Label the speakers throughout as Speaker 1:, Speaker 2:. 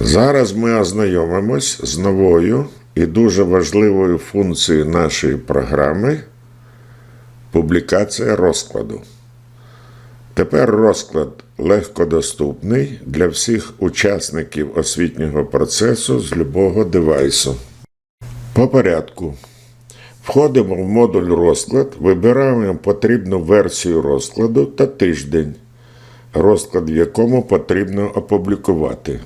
Speaker 1: Зараз ми ознайомимось з новою і дуже важливою функцією нашої програми публікація розкладу. Тепер розклад легкодоступний для всіх учасників освітнього процесу з любого девайсу. По порядку. Входимо в модуль розклад, вибираємо потрібну версію розкладу та тиждень, розклад в якому потрібно опублікувати.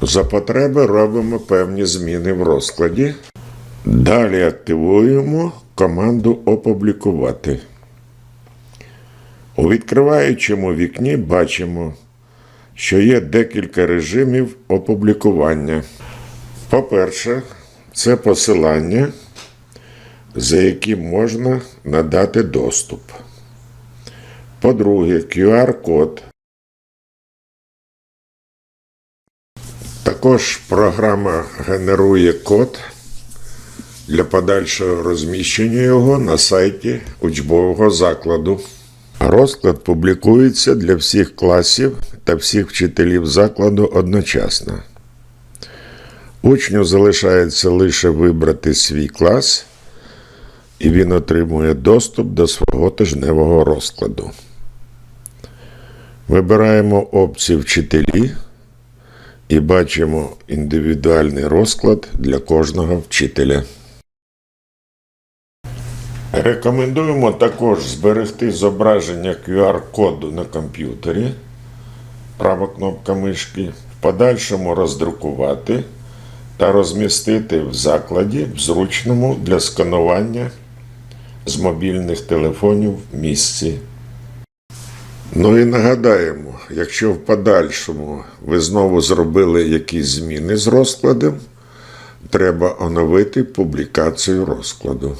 Speaker 1: За потреби робимо певні зміни в розкладі. Далі активуємо команду Опублікувати. У відкриваючому вікні бачимо, що є декілька режимів опублікування. По-перше, це посилання, за яким можна надати доступ. По-друге, QR-код. Також програма генерує код для подальшого розміщення його на сайті учбового закладу. Розклад публікується для всіх класів та всіх вчителів закладу одночасно. Учню залишається лише вибрати свій клас, і він отримує доступ до свого тижневого розкладу. Вибираємо опцію вчителі і бачимо індивідуальний розклад для кожного вчителя. Рекомендуємо також зберегти зображення QR-коду на комп'ютері, права кнопка мишки, в подальшому роздрукувати та розмістити в закладі в зручному для сканування з мобільних телефонів в місці. Ну і нагадаємо, якщо в подальшому ви знову зробили якісь зміни з розкладом, треба оновити публікацію розкладу.